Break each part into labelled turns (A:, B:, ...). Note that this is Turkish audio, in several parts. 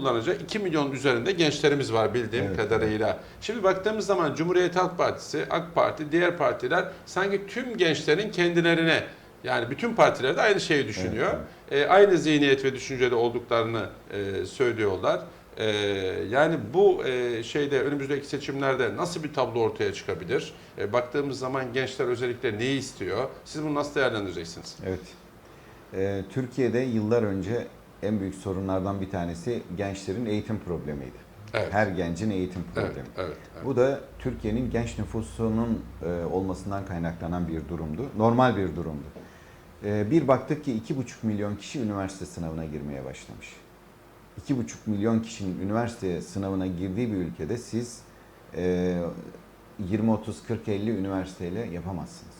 A: kullanacak 2 milyon üzerinde gençlerimiz var bildiğim
B: Evet.
A: kadarıyla. Şimdi baktığımız zaman Cumhuriyet Halk Partisi, AK Parti, diğer partiler sanki tüm gençlerin kendilerine yani bütün partiler de aynı şeyi düşünüyor. E, aynı zihniyet ve düşüncede olduklarını e, söylüyorlar. E, yani bu e, şeyde önümüzdeki seçimlerde nasıl bir tablo ortaya çıkabilir? E, baktığımız zaman gençler özellikle neyi istiyor? Siz bunu nasıl değerlendireceksiniz?
B: Evet. Ee, Türkiye'de yıllar önce en büyük sorunlardan bir tanesi gençlerin eğitim problemiydi.
A: Evet.
B: Her gencin eğitim
A: Evet,
B: problemi.
A: evet, evet.
B: Bu da Türkiye'nin genç nüfusunun e, olmasından kaynaklanan bir durumdu. Normal bir durumdu. E, bir baktık ki 2,5 milyon kişi üniversite sınavına girmeye başlamış. 2,5 milyon kişinin üniversite sınavına girdiği bir ülkede siz e, 20, 30, 40, 50 üniversiteyle yapamazsınız.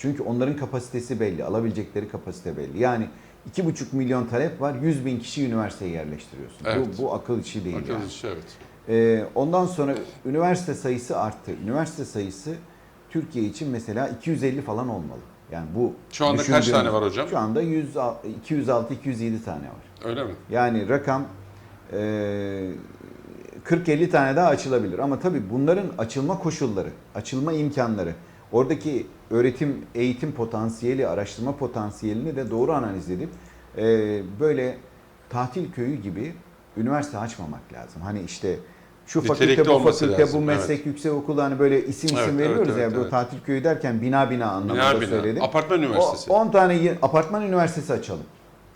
B: Çünkü onların kapasitesi belli, alabilecekleri kapasite belli. Yani 2,5 milyon talep var, 100 bin kişi üniversiteye yerleştiriyorsun.
A: Evet.
B: Bu, bu akıl işi değil.
A: Bakın
B: yani.
A: işte, evet.
B: Ee, ondan sonra üniversite sayısı arttı. Üniversite sayısı Türkiye için mesela 250 falan olmalı. Yani bu
A: Şu anda kaç tane var hocam?
B: Şu anda 100, 206 207 tane var.
A: Öyle mi?
B: Yani rakam e, 40-50 tane daha açılabilir. Ama tabii bunların açılma koşulları, açılma imkanları, oradaki öğretim, eğitim potansiyeli, araştırma potansiyelini de doğru analiz edip e, böyle tatil köyü gibi üniversite açmamak lazım. Hani işte şu
A: Nitelikli
B: fakülte, bu fakülte,
A: lazım,
B: bu meslek yüksek okulu hani böyle isim isim
A: Evet,
B: veriyoruz
A: evet,
B: ya.
A: evet,
B: bu
A: evet.
B: tatil köyü derken bina bina anlamında
A: Bina bina.
B: söyledim.
A: Apartman üniversitesi.
B: O- 10 tane apartman üniversitesi açalım.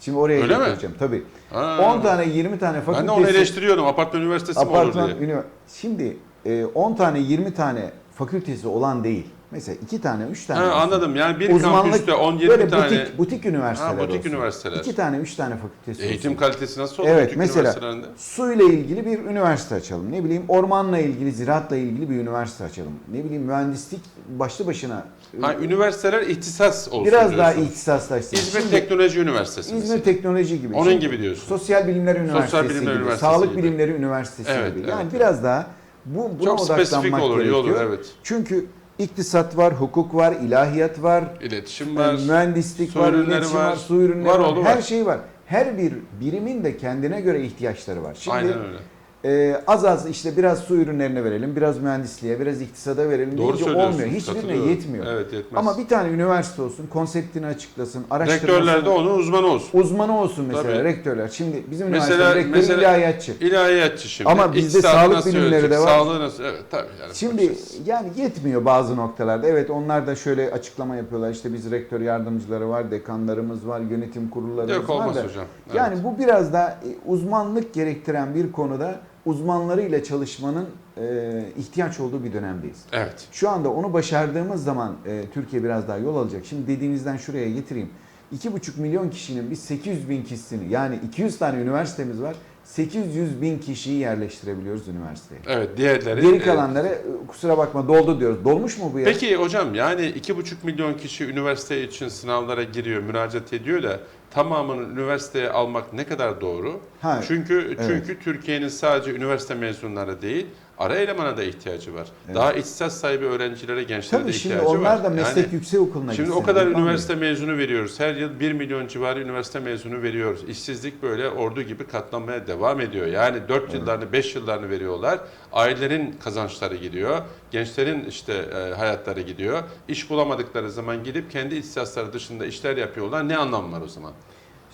B: Şimdi oraya
A: Öyle mi?
B: getireceğim tabii.
A: Ha.
B: 10 tane 20 tane fakültesi.
A: Ben de onu eleştiriyordum. Apartman üniversitesi mi olur
B: apartman
A: diye.
B: ünivers- Şimdi e, 10 tane 20 tane fakültesi olan değil. Mesela 2 tane 3 tane.
A: Ha,
B: olsun.
A: anladım. Yani bir
B: Uzmanlık,
A: kampüste 10-20
B: böyle
A: tane
B: butik, butik üniversiteler
A: Ha, butik
B: olsun.
A: üniversiteler.
B: 2 tane 3 tane fakültesi
A: eğitim
B: olsun.
A: kalitesi nasıl olur
B: Evet
A: butik
B: mesela suyla ilgili bir üniversite açalım. Ne bileyim ormanla ilgili, ziraatla ilgili bir üniversite açalım. Ne bileyim mühendislik başlı başına
A: Ha, üniversiteler ihtisas olsun
B: biraz daha
A: diyorsun.
B: ihtisaslaşsın.
A: İzmir
B: Şimdi-
A: Teknoloji Üniversitesi.
B: İzmir
A: mesela.
B: Teknoloji gibi.
A: Onun gibi diyorsun.
B: Sosyal Bilimler Üniversitesi
A: Bilimler
B: gibi,
A: Üniversitesi
B: Sağlık
A: gibi.
B: Bilimleri Üniversitesi
A: Evet,
B: gibi. Yani
A: evet.
B: biraz daha bu buna
A: Çok spesifik
B: odaklanmak
A: olur, iyi
B: gerekiyor.
A: olur, evet.
B: Çünkü iktisat var, hukuk var, ilahiyat var,
A: İletişim var.
B: mühendislik
A: su
B: var, iletişim
A: var.
B: var, su ürünleri
A: Var,
B: var, her şey var. Her bir birimin de kendine göre ihtiyaçları var. Şimdi
A: Aynen öyle.
B: E, az az işte biraz su ürünlerine verelim, biraz mühendisliğe, biraz iktisada verelim
A: Doğru
B: deyince olmuyor. Hiçbirine yetmiyor.
A: Evet yetmez.
B: Ama bir tane üniversite olsun, konseptini açıklasın, araştırmasını...
A: Rektörler de onun uzmanı olsun.
B: Uzmanı olsun mesela
A: Tabii.
B: rektörler. Şimdi bizim
A: Mesela-
B: üniversitede rektör ilahiyatçı.
A: İlahiyatçı şimdi.
B: Ama bizde
A: İktisadı
B: sağlık bilimleri de var.
A: Sağlığı nasıl? Evet tabii. Yani
B: Şimdi
A: bakacağız.
B: yani yetmiyor bazı noktalarda. Evet onlar da şöyle açıklama yapıyorlar. İşte biz rektör yardımcıları var, dekanlarımız var, yönetim kurullarımız
A: Yok
B: var
A: olmaz
B: da.
A: hocam. Evet.
B: Yani bu biraz da e, uzmanlık gerektiren bir konuda uzmanlarıyla çalışmanın e, ihtiyaç olduğu bir dönemdeyiz.
A: Evet.
B: Şu anda onu başardığımız zaman e, Türkiye biraz daha yol alacak. Şimdi dediğinizden şuraya getireyim. 2,5 milyon kişinin biz 800 bin kişisini yani 200 tane üniversitemiz var. 800 bin kişiyi yerleştirebiliyoruz üniversiteye.
A: Evet diğerleri.
B: Geri kalanları e, kusura bakma doldu diyoruz. Dolmuş mu bu ya?
A: Peki hocam yani 2,5 milyon kişi üniversite için sınavlara giriyor, müracaat ediyor da tamamını üniversiteye almak ne kadar doğru?
B: Ha,
A: çünkü
B: evet.
A: çünkü Türkiye'nin sadece üniversite mezunları değil, ara elemana da ihtiyacı var.
B: Evet.
A: Daha ihtisas sahibi öğrencilere, gençlere
B: Tabii
A: de
B: şimdi
A: ihtiyacı var.
B: onlar da meslek
A: Yani
B: yüksek okuluna
A: Şimdi o kadar üniversite mezunu veriyoruz. Her yıl 1 milyon civarı üniversite mezunu veriyoruz. İşsizlik böyle ordu gibi katlanmaya devam ediyor. Yani 4 yıllarını 5 yıllarını veriyorlar. Ailelerin kazançları gidiyor. Gençlerin işte e, hayatları gidiyor. İş bulamadıkları zaman gidip kendi ihtisasları dışında işler yapıyorlar. Ne anlamı var o zaman?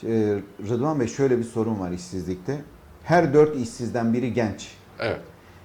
B: Ee, Rıdvan Bey şöyle bir sorun var işsizlikte. Her dört işsizden biri genç.
A: Evet.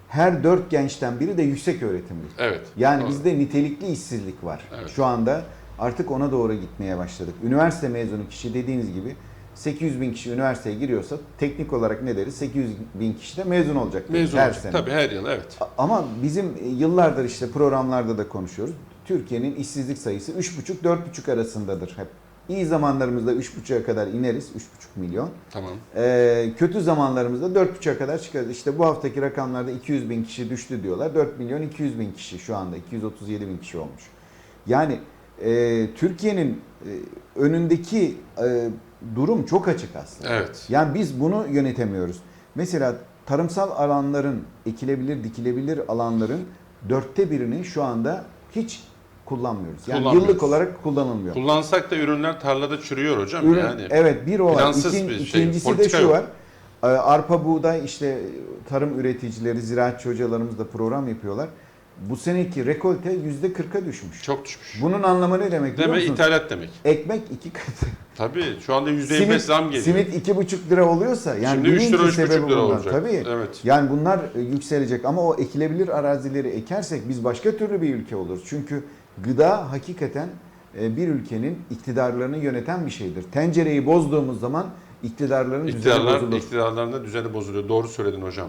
B: Her dört gençten biri de yüksek öğretimli.
A: Evet.
B: Yani
A: Doğru.
B: bizde nitelikli işsizlik var.
A: Evet.
B: Şu anda artık ona doğru gitmeye başladık. Üniversite mezunu kişi dediğiniz gibi 800 bin kişi üniversiteye giriyorsa teknik olarak ne deriz? 800 bin kişi de mezun olacak.
A: mezun
B: her
A: olacak.
B: sene.
A: Tabii her yıl evet.
B: Ama bizim yıllardır işte programlarda da konuşuyoruz. Türkiye'nin işsizlik sayısı 3,5-4,5 arasındadır hep. İyi zamanlarımızda 3,5'a kadar ineriz, 3,5 milyon.
A: Tamam.
B: Ee, kötü zamanlarımızda 4,5'a kadar çıkarız. İşte bu haftaki rakamlarda 200 bin kişi düştü diyorlar. 4 milyon 200 bin kişi şu anda, 237 bin kişi olmuş. Yani e, Türkiye'nin e, önündeki e, durum çok açık aslında.
A: Evet.
B: Yani biz bunu yönetemiyoruz. Mesela tarımsal alanların, ekilebilir, dikilebilir alanların dörtte birini şu anda hiç kullanmıyoruz. Yani yıllık olarak kullanılmıyor.
A: Kullansak da ürünler tarlada çürüyor hocam.
B: Ürün,
A: yani
B: evet bir olay.
A: plansız
B: İkin-
A: bir şey,
B: ikincisi de şu
A: yok.
B: var. e, arpa buğday işte tarım üreticileri, ziraatçı hocalarımız da program yapıyorlar. Bu seneki rekolte yüzde 40'a düşmüş.
A: Çok düşmüş.
B: Bunun anlamı ne demek biliyor
A: Deme
B: musun?
A: ithalat demek.
B: Ekmek iki katı.
A: Tabii şu anda %25
B: Simit,
A: zam geliyor.
B: simit iki buçuk lira oluyorsa yani
A: Şimdi 3
B: bilin
A: lira 3,5
B: sebebi
A: lira olacak.
B: Tabii.
A: Evet.
B: Yani bunlar e, yükselecek ama o ekilebilir arazileri ekersek biz başka türlü bir ülke oluruz. Çünkü gıda hakikaten e, bir ülkenin iktidarlarını yöneten bir şeydir. Tencereyi bozduğumuz zaman iktidarların düzeni
A: İktidarlar,
B: bozulur.
A: iktidarlarında düzeni bozuluyor. Doğru söyledin hocam.